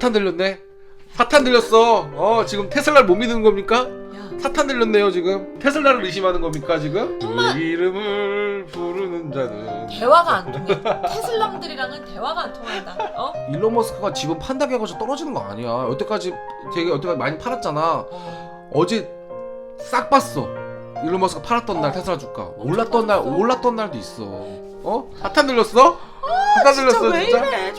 사탄 들렸네. 사탄 들렸어. 어 지금 테슬라를 못 믿는 겁니까? 야 사탄 들렸네요 지금. 테슬라를 의심하는 겁니까 지금? 정말. 그 이름을 부르는 자는. 대화가 안 통해. 테슬람들이랑은 대화가 안 통한다. 어? 일론 머스크가 지분 판다고 해가지고 떨어지는 거 아니야. 여태까지 되게 여태까지 많이 팔았잖아. 어. 어제 싹 봤어. 일론 머스크 팔았던 날 어. 테슬라 주가 올랐던 날 빠졌어. 올랐던 날도 있어. 어? 사탄 들렸어? 사탄 진짜 들렸어 왜 진짜? 이래.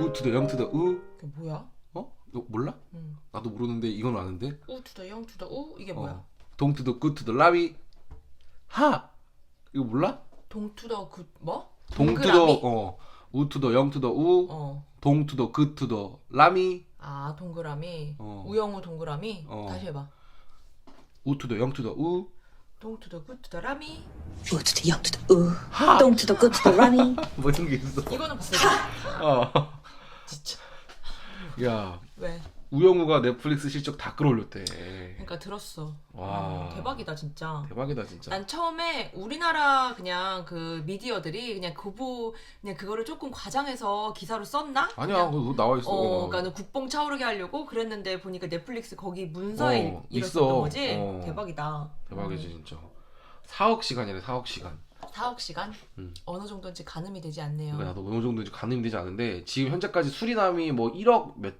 우 투더 영 투더 우 그게 뭐야? 어? 이거 몰라? 응. 나도 모르는데 이건 아는데. 우 투더 영 투더 우 이게 뭐야? 어. 동투더 굿 투더 라비 하 이거 몰라? 동 투더 그 뭐? 동 투더 동그라미? 어 우 투더 영 투더 우 어. 동 투더 굿 투더 라미 아 동그라미. 어. 우영우 동그라미. 어. 다시 해봐. 우 투더 영 투더 우 동 투더 굿 투더 라미. U to the young to the ooh, 하 dong to the good to the rummy. 무슨 게 있어? 이거는 봤어. 어. 진짜. 야 왜? 우영우가 넷플릭스 실적 다 끌어올렸대. 그러니까 들었어. 와. 어, 대박이다 진짜. 대박이다 진짜. 난 처음에 우리나라 그냥 그 미디어들이 그냥 그부 그냥 그거를 조금 과장해서 기사로 썼나? 아니야 그냥, 그거 나와 있어. 어, 그러니까 국뽕 차오르게 하려고 그랬는데 보니까 넷플릭스 거기 문서에 어, 있어. 거지. 어. 대박이다. 대박이지 음. 진짜. 4억 시간이래 4억 시간. 4억 시간 음. 어느 정도인지 가늠이 되지 않네요. 그러니까 나도 어느 정도인지 가늠이 되지 않은데 지금 현재까지 수리남이 뭐 1억 몇,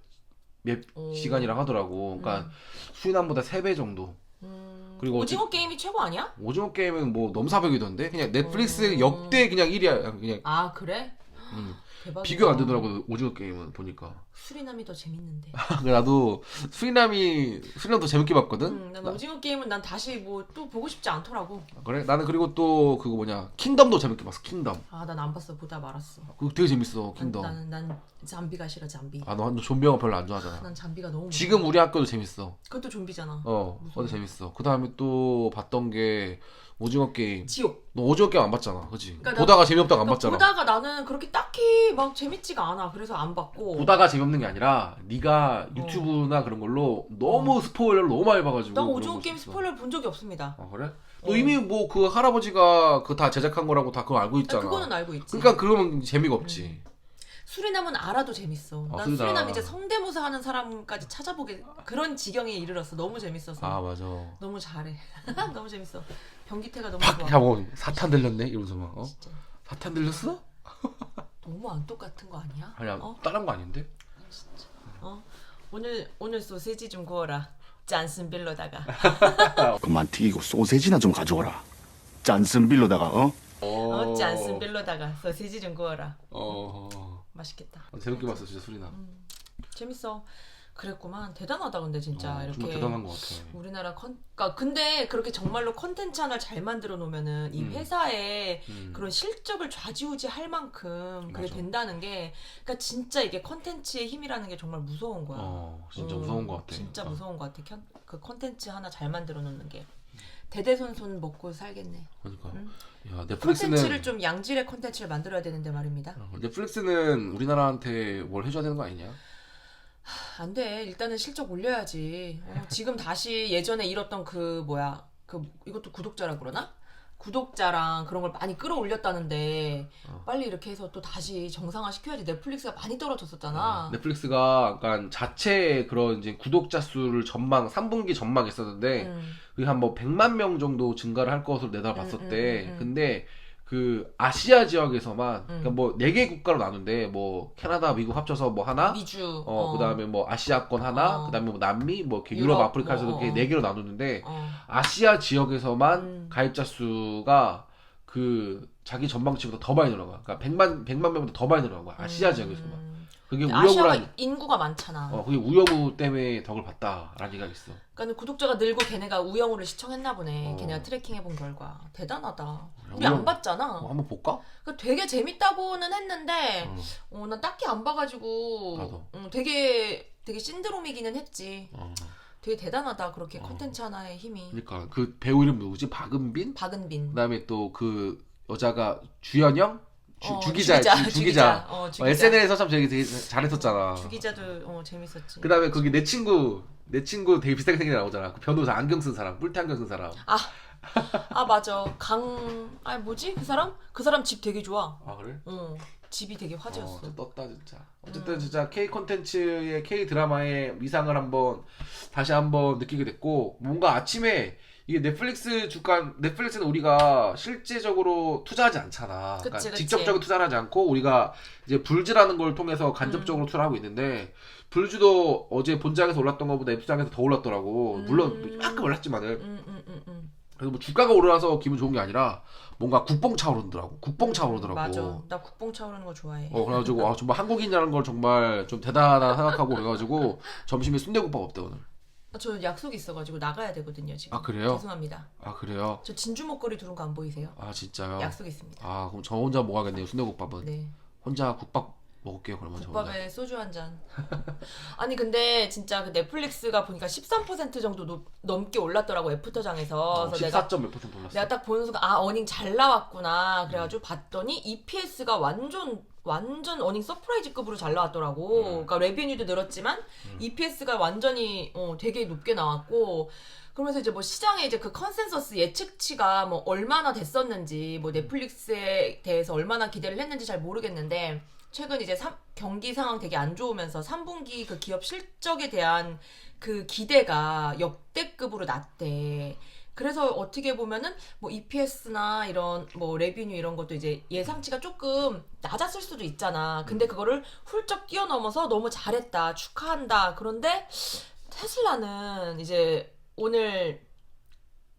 몇 오. 시간이라 하더라고. 그러니까 수리남보다 3배 정도. 음, 그리고 오징어 게임이 최고 아니야? 오징어 게임은 뭐 넘사벽이던데 그냥 넷플릭스 음. 역대 그냥 1위야. 그냥 아 그래? 음. 대박이다. 비교 안 되더라고 오징어 게임은 보니까. 수리남이 더 재밌는데. 나도 수리남이 수리남도 재밌게 봤거든. 음, 난 나- 오징어 게임은 난 다시 뭐 또 보고 싶지 않더라고. 그래 나는 그리고 또 그거 뭐냐 킹덤도 재밌게 봤어 킹덤. 아 난 안 봤어 보다 말았어. 그거 되게 재밌어 난, 킹덤. 나는 난 잠비가 싫어 잠비. 아너 너 좀비 영화 별로 안 좋아하잖아. 난 잠비가 너무 지금 무서워. 우리 학교도 재밌어. 그것도 좀비잖아. 어, 무서워. 어제 재밌어. 그 다음에 또 봤던 게 오징어 게임. 지옥. 너 오징어 게임 안 봤잖아, 그렇지? 그러니까 나- 보다가 재미없다가 안 그러니까 봤잖아. 보다가 나는 그렇게 딱히 막 재밌지가 않아. 그래서 안 봤고. 보다가 재미없는 게 아니라 네가 유튜브나 그런 걸로 너무 스포일러를 너무 많이 봐가지고. 어. 난 그런 오징어 걸 게임 수 있어. 스포일러 본 적이 없습니다. 아 그래? 어. 너 이미 뭐 그 할아버지가 그 다 제작한 거라고 다 그거 알고 있잖아. 그거는 알고 있지. 그러니까 그러면 재미가 없지. 수리남은 알아도 재밌어. 아, 난 수리남. 수리남 이제 성대모사 하는 사람까지 찾아보게 그런 지경에 이르렀어. 너무 재밌어서. 아 맞아. 너무 잘해. 너무 재밌어. 변기태가 너무 팍 좋아. 하고 사탄 들렸네 이러면서 막 어? 진짜 사탄 들렸어? 너무 안 똑같은 거 아니야? 아니야 어? 다른 거 아닌데? 어? 오늘 오늘 소세지 좀 구워라. 짠슨 빌로다가. 그만 튀기고 소세지나 좀 가져오라. 짠슨 빌로다가 어? 어, 짠슨 빌로다가 소세지 좀 구워라. 어. 맛있겠다. 어. 재밌게 봤어 진짜 수리나. 재밌어. 그랬구만. 대단하다 근데 진짜 어, 이렇게 정말 대단한 것 같아. 우리나라 컨, 그러니까 근데 그렇게 정말로 컨텐츠 하나 잘 만들어 놓으면은 이 음. 회사의 음. 그런 실적을 좌지우지 할 만큼 그게 맞아. 된다는 게, 그러니까 진짜 이게 컨텐츠의 힘이라는 게 정말 무서운 거야. 어, 진짜 음, 무서운 것 같아. 진짜 어. 무서운 것 같아. 컨- 그 컨텐츠 하나 잘 만들어 놓는 게 대대손손 먹고 살겠네. 그러니까. 음. 야, 넷플릭스는 컨텐츠를 좀 양질의 컨텐츠를 만들어야 되는데 말입니다. 어, 넷플릭스는 우리나라한테 뭘 해줘야 되는 거 아니냐? 안 돼. 일단은 실적 올려야지. 어, 지금 다시 예전에 잃었던 그 뭐야 그 이것도 구독자라 그러나? 구독자랑 그런 걸 많이 끌어올렸다는데 어. 빨리 이렇게 해서 또 다시 정상화 시켜야지. 넷플릭스가 많이 떨어졌었잖아. 어, 넷플릭스가 약간 자체 그런 이제 구독자 수를 전망 3분기 전망했었는데 음. 그게 한뭐 100만 명 정도 증가를 할 것으로 내다봤었대. 음, 음, 음, 음. 근데 그 아시아 지역에서만 음. 그러니까 뭐 네 개 국가로 나눈데 뭐 캐나다, 미국 합쳐서 뭐 하나 미주. 어, 그다음에 뭐 아시아권 하나, 어. 그다음에 뭐 남미, 뭐 이렇게 유럽, 유럽, 아프리카에서 뭐, 이렇게 어. 네 개로 나누는데 어. 아시아 지역에서만 음. 가입자 수가 그 자기 전망치보다 더 많이 늘어가. 그러니까 100만 100만 명보다 더 많이 늘어간 거야. 아시아 음. 지역에서만. 그게 아시아가 우영우란 인구가 많잖아. 어, 그게 우영우 때문에 덕을 봤다라는 얘기가 있어. 그러니까 구독자가 늘고 걔네가 우영우를 시청했나 보네. 어. 걔네가 트래킹 해본 결과 대단하다. 우리 우영- 안 봤잖아. 어, 한번 볼까? 그러니까 되게 재밌다고는 했는데 어, 어, 난 딱히 안 봐가지고 나도. 음, 되게 되게 신드롬이기는 했지. 어. 되게 대단하다 그렇게 어. 컨텐츠 하나의 힘이. 그러니까 그 배우 이름 누구지? 박은빈? 박은빈. 그다음에 또 그 여자가 주연영? 주, 어, 주기자, 주기자, 주, 주기자. 어, 어, 주기자. SNL에서 참 되게, 되게 잘했었잖아. 주기자도 어, 재밌었지. 그다음에 거기 내 친구 내 친구 되게 비슷하게 생긴 애 나오잖아. 그 변호사 안경 쓴 사람, 뿔테 안경 쓴 사람. 아 맞아. 강. 아 뭐지 그 사람? 그 사람 집 되게 좋아. 아 그래? 어. 집이 되게 화제였어. 어, 떴다 진짜. 어쨌든 진짜 K 콘텐츠의 K 드라마의 위상을 한번 다시 한번 느끼게 됐고 뭔가 아침에 이게 넷플릭스 주간 넷플릭스는 우리가 실제적으로 투자하지 않잖아. 그러니까 그치, 그치. 직접적으로 투자를 하지 않고 우리가 이제 불즈라는 걸 통해서 간접적으로 음. 투자를 하고 있는데 불즈도 어제 본장에서 올랐던 것보다 앱수장에서 더 올랐더라고. 물론 음. 약간 올랐지만은 음, 음, 음, 음. 그래서 뭐 주가가 오르나서 기분 좋은 게 아니라 뭔가 국뽕 차오르더라고. 국뽕 차오르더라고. 맞아. 나 국뽕 차오르는 거 좋아해. 어 그래가지고 아 정말 한국인이라는 걸 정말 좀 대단하다 생각하고 그래가지고 점심에 순대국밥 없대 오늘. 아, 저 약속 있어가지고 나가야 되거든요 지금. 아 그래요? 죄송합니다. 아 그래요? 저 진주 목걸이 두른 거 안 보이세요? 아 진짜요? 약속 있습니다. 아 그럼 저 혼자 먹어야겠네요 순대국밥은. 네. 혼자 국밥 먹을게요 그러면 저 혼자. 국밥에 소주 한 잔. 아니 근데 진짜 그 넷플릭스가 보니까 13% 정도 높- 넘게 올랐더라고 애프터장에서. 어, 그래서 내가 14점 몇 퍼센트 올랐어. 내가 딱 보는 순간 아 어닝 잘 나왔구나. 음. 그래가지고 봤더니 EPS가 완전 완전 어닝 서프라이즈급으로 잘 나왔더라고. 음. 그러니까 레비뉴도 늘었지만 EPS가 완전히 어, 되게 높게 나왔고. 그러면서 이제 뭐 시장에 이제 그 컨센서스 예측치가 뭐 얼마나 됐었는지 뭐 넷플릭스에 대해서 얼마나 기대를 했는지 잘 모르겠는데 최근 이제 삼- 경기 상황 되게 안 좋으면서 3분기 그 기업 실적에 대한 그 기대가 역대급으로 낮대. 그래서 어떻게 보면은 뭐 EPS나 이런 뭐 레비뉴 이런 것도 이제 예상치가 조금 낮았을 수도 있잖아. 근데 그거를 훌쩍 뛰어넘어서 너무 잘했다. 축하한다. 그런데 테슬라는 이제 오늘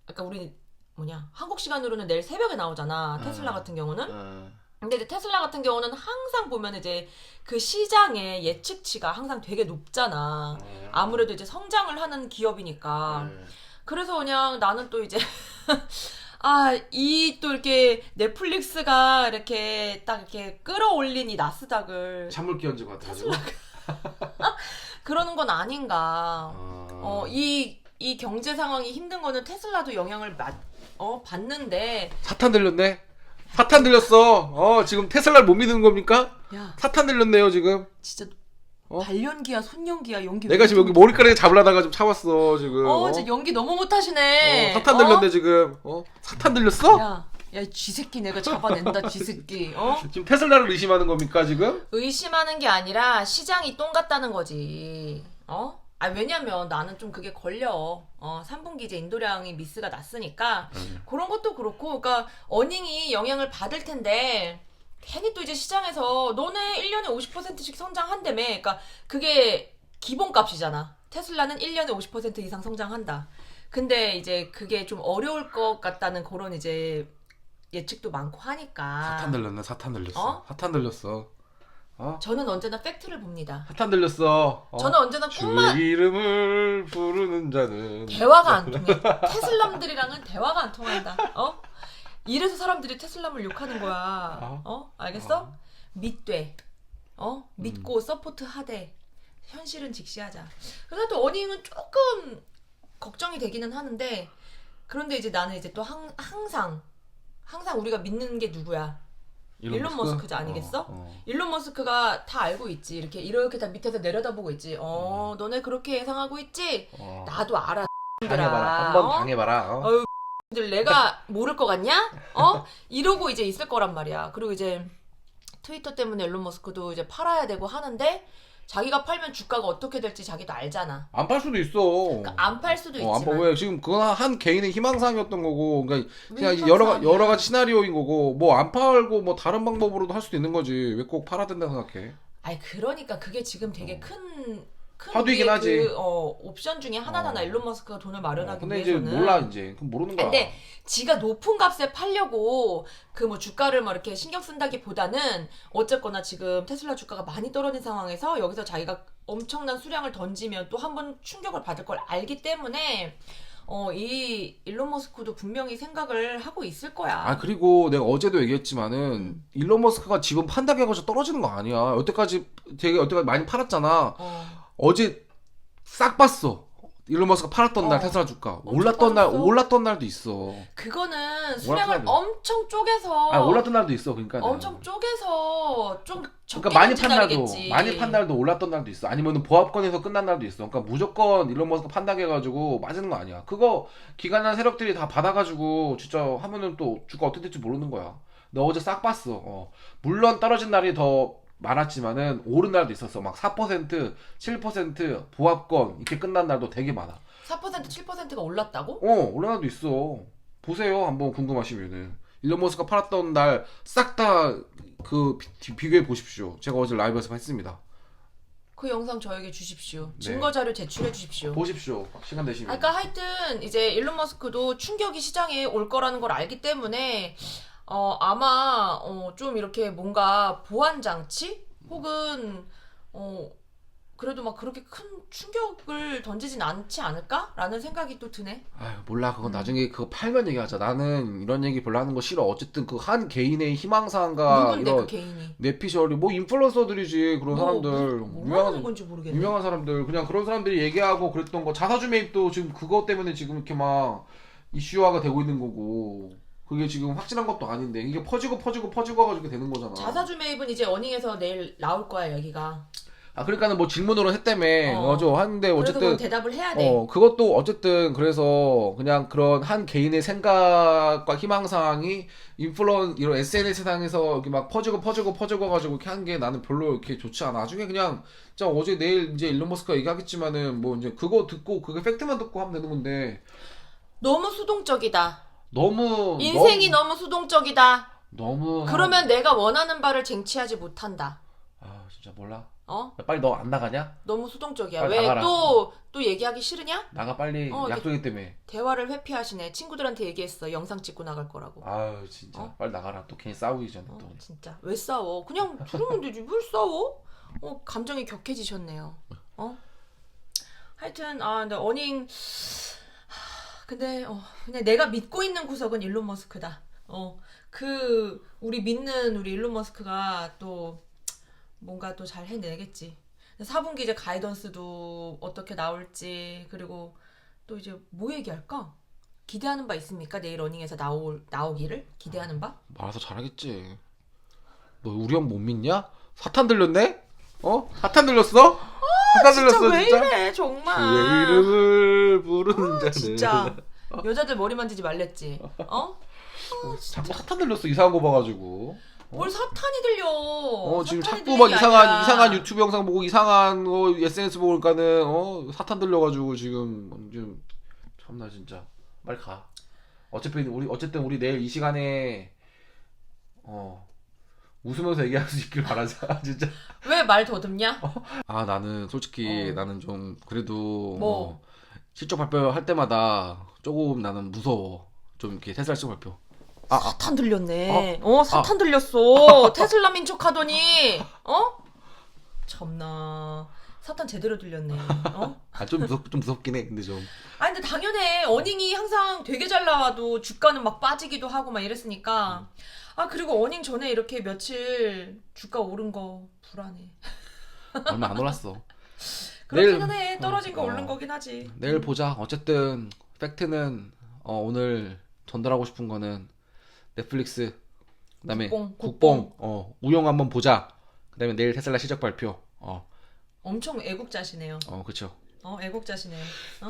아까 우리 뭐냐 한국 시간으로는 내일 새벽에 나오잖아. 테슬라 음. 같은 경우는. 어, 근데 이제 테슬라 같은 경우는 항상 보면 이제 그 시장의 예측치가 항상 되게 높잖아. 음. 아무래도 이제 성장을 하는 기업이니까. 네. 그래서 그냥 나는 또 이제 아, 이 또 이렇게 넷플릭스가 이렇게 딱 이렇게 끌어올린 이 나스닥을 찬물 끼얹은 것 같아가지고. 그러는 건 아닌가. 어. 어, 이, 이 경제 상황이 힘든 거는 테슬라도 영향을 받, 어, 받는데. 사탄 들렸네. 사탄 들렸어. 어 지금 테슬라를 못 믿는 겁니까? 야, 사탄 들렸네요 지금. 진짜 어? 발연기야, 손연기야, 연기. 내가 왜 지금 여기 머리카락에 잡으려다가 좀 참았어 지금. 어, 어? 진짜 연기 너무 못하시네. 어, 사탄 어? 들렸네 지금. 어? 사탄 들렸어? 야, 야, 쥐새끼 내가 잡아낸다, 쥐새끼. 어? 지금 테슬라를 의심하는 겁니까 지금? 의심하는 게 아니라 시장이 똥 같다는 거지. 어? 아, 왜냐면 나는 좀 그게 걸려. 어, 3분기 이제 인도량이 미스가 났으니까. 그런 것도 그렇고, 그러니까 어닝이 영향을 받을 텐데, 괜히 또 이제 시장에서 너네 1년에 50%씩 성장한다며. 그러니까 그게 기본값이잖아. 테슬라는 1년에 50% 이상 성장한다. 근데 이제 그게 좀 어려울 것 같다는 그런 이제 예측도 많고 하니까. 사탄 들렸네 사탄 들렸어. 어? 사탄 들렸어. 어? 저는 언제나 팩트를 봅니다. 사탄 들렸어. 어? 저는 언제나 꿈만 주의 이름을 부르는 자는 대화가 안 통해. 테슬람들이랑은 대화가 안 통한다. 어? 이래서 사람들이 테슬람을 욕하는 거야. 어? 어? 알겠어? 어. 믿되. 어? 믿고 음. 서포트 하되. 현실은 직시하자. 그래서 또 어닝은 조금 걱정이 되기는 하는데 그런데 이제 나는 이제 또 항, 항상 항상 우리가 믿는 게 누구야? 일론 머스크 지 아니겠어? 어, 어. 일론 머스크가 다 알고 있지. 이렇게 이렇게 다 밑에서 내려다보고 있지. 어, 너네 그렇게 예상하고 있지? 어. 나도 알아. 당해봐라. 한번 어? 당해봐라. 어? 들 내가 모를 것 같냐? 어? 이러고 이제 있을 거란 말이야. 그리고 이제 트위터 때문에 일론 머스크도 이제 팔아야 되고 하는데 자기가 팔면 주가가 어떻게 될지 자기도 알잖아. 안 팔 수도 있어. 그러니까 안 팔 수도 어, 안 있지만. 팔, 왜 지금 그건 한 개인의 희망사항이었던 거고, 그러니까 왜 그냥 희망사항이야? 여러 가- 여러 가지 시나리오인 거고, 뭐 안 팔고 뭐 다른 방법으로도 할 수도 있는 거지. 왜 꼭 팔아야 된다 생각해? 아니 그러니까 그게 지금 되게 큰. 큰 화두이긴 우리의 하지. 그, 어, 옵션 중에 하나잖아. 어. 일론 머스크가 돈을 마련하기 어, 근데 이제 위해서는. 몰라 이제. 그럼 모르는 거야. 근데 지가 높은 값에 팔려고 그 뭐 주가를 뭐 이렇게 신경 쓴다기보다는 어쨌거나 지금 테슬라 주가가 많이 떨어진 상황에서 여기서 자기가 엄청난 수량을 던지면 또 한 번 충격을 받을 걸 알기 때문에 어 이 일론 머스크도 분명히 생각을 하고 있을 거야. 아 그리고 내가 어제도 얘기했지만은 일론 머스크가 지분 판다고 해가지고 떨어지는 거 아니야. 여태까지 되게 여태까지 많이 팔았잖아. 어. 어제 싹 봤어. 일론 머스크가 팔았던 날 어. 테슬라 주가 올랐던 날 빠졌어. 올랐던 날도 있어. 그거는 수량을 돼. 엄청 쪼개서 아 올랐던 날도 있어. 그러니까 엄청 쪼개서 좀 적게 그러니까 많이 판 날도 날이겠지. 많이 판 날도 올랐던 날도 있어. 아니면은 보합권에서 끝난 날도 있어. 그러니까 무조건 일론 머스크 판다고 해가지고 맞는 거 아니야. 그거 기관한 세력들이 다 받아가지고 진짜 하면은 또 주가 어떻게 될지 모르는 거야. 나 어제 싹 봤어. 어. 물론 떨어진 날이 더 많았지만은 오른 날도 있었어. 막 4%, 7% 보합권 이렇게 끝난 날도 되게 많아. 4% 7%가 올랐다고? 어, 올라날도 있어. 보세요. 한번 궁금하시면은. 일론 머스크가 팔았던 날 싹 다 그 비교해 보십시오. 제가 어제 라이브에서 했습니다. 그 영상 저에게 주십시오. 네. 증거 자료 제출해 주십시오. 보십시오. 시간 되시면. 아, 그러니까 하여튼 이제 일론 머스크도 충격이 시장에 올 거라는 걸 알기 때문에 어 아마 어 좀 이렇게 뭔가 보안 장치? 혹은 어 그래도 막 그렇게 큰 충격을 던지진 않지 않을까라는 생각이 또 드네. 아유 몰라. 그건 나중에 그거 팔면 얘기하자. 나는 이런 얘기 별로 하는 거 싫어. 어쨌든 그 한 개인의 희망사항과 누군데 그 이런 개인이? 내피셜이 뭐 인플루언서들이지 그런 뭐, 사람들. 뭐, 뭐 하는 유명한 건지 모르겠네. 유명한 사람들. 그냥 그런 사람들이 얘기하고 그랬던 거. 자사주 매입도 지금 그것 때문에 지금 이렇게 막 이슈화가 되고 있는 거고 그게 지금 확실한 것도 아닌데 이게 퍼지고 퍼지고 퍼지고 가지고 되는 거잖아 자사주 매입은 이제 어닝에서 내일 나올 거야 여기가. 아 그러니까는 뭐 질문으로 했다며 어. 맞아 하는데 어쨌든 대답을 해야 돼. 어, 그것도 어쨌든 그래서 그냥 그런 한 개인의 생각과 희망 사항이 인플루언 이런 SNS 상에서 이렇게 막 퍼지고 퍼지고 퍼지고 가지고 이렇게 한 게 나는 별로 이렇게 좋지 않아. 나중에 그냥 진짜 어제 내일 이제 일론 머스크가 얘기하겠지만은 뭐 이제 그거 듣고 그게 팩트만 듣고 하면 되는 건데 너무 수동적이다. 너무 인생이 너무, 너무 수동적이다. 너무 그러면 내가 원하는 바를 쟁취하지 못한다. 아 진짜 몰라. 어? 야, 빨리 너 안 나가냐? 너무 수동적이야. 빨리 왜 나가라. 또 또 얘기하기 싫으냐? 나가 빨리 어, 약속이기 때문에. 대화를 회피하시네. 친구들한테 얘기했어. 영상 찍고 나갈 거라고. 아유 진짜 어? 빨리 나가라. 또 괜히 싸우기 전에 어, 또. 진짜 왜 싸워? 그냥 부르면 되지. 뭘 싸워? 어 감정이 격해지셨네요. 어? 하여튼 아 근데 어닝 하, 근데 어 그냥 내가 믿고 있는 구석은 일론 머스크다. 어 그 우리 믿는 우리 일론 머스크가 또 뭔가 또 잘 해내겠지. 4분기 이제 가이던스도 어떻게 나올지 그리고 또 이제 뭐 얘기할까? 기대하는 바 있습니까? 내일 러닝에서 나올 나오기를 기대하는 바? 말아서 잘하겠지. 너 우리 형 못 믿냐? 사탄 들렸네? 어? 사탄 들렸어? 들렸어 아, 왜 진짜? 이래 정말 그의 이름을 부르는 자는 진짜 여자들 머리 만지지 말랬지 어? 어, 자꾸 사탄 들렸어 이상한 거 봐가지고. 뭘 사탄이 들려 어 지금 사탄이 자꾸 막게 이상한 아니라. 이상한 유튜브 영상 보고 이상한 거 SNS 보니까는 어 사탄 들려가지고 지금 지금 참나 진짜 빨리 가. 어차피 우리 어쨌든 우리 내일 이 시간에 어 웃으면서 얘기할 수 있길 바라자 진짜. 왜 말 더듬냐? 아 나는 솔직히 어. 나는 좀 그래도 뭐? 어, 실적 발표할 때마다 조금 나는 무서워. 좀 이렇게 테슬라 실적 발표. 아, 아 사탄 들렸네 어, 사탄 들렸어 테슬라민 척하더니 어? 참나 사탄 제대로 들렸네 어? 아, 좀 무섭 좀 무섭긴 해. 근데 좀. 아 근데 당연해 어닝이 항상 되게 잘 나와도 주가는 막 빠지기도 하고 막 이랬으니까 아 그리고 어닝 전에 이렇게 며칠 주가 오른 거 불안해 얼마 안 올랐어. 그렇기는 내일- 해 떨어진 거 어. 오른 거긴 하지 내일 보자. 어쨌든 팩트는 어, 오늘 전달하고 싶은 거는 넷플릭스 그다음에 국뽕, 국뽕, 어 우영 한번 보자. 그다음에 내일 테슬라 실적 발표. 어, 엄청 애국자시네요 어 그쵸. 어 애국자시네 어?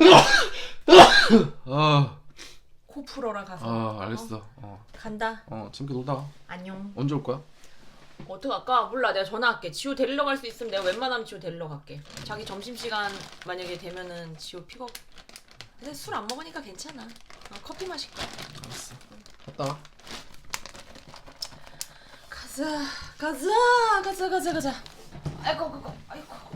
아, 코 풀어라 가서 아 알겠어. 어, 간다 어 재밌게 놀다. 와. 안녕 언제 올 거야? 어떡할까? 몰라 내가 전화할게 지호 데리러 갈 수 있으면 내가 웬만하면 지호 데리러 갈게 자기 점심시간 만약에 되면은 지호 픽업 근데 술 안 먹으니까 괜찮아 어, 커피 마실 거야 알았어. 갔다 와. 가자 가자 가자 가자 가자 아이고 아이고 아이고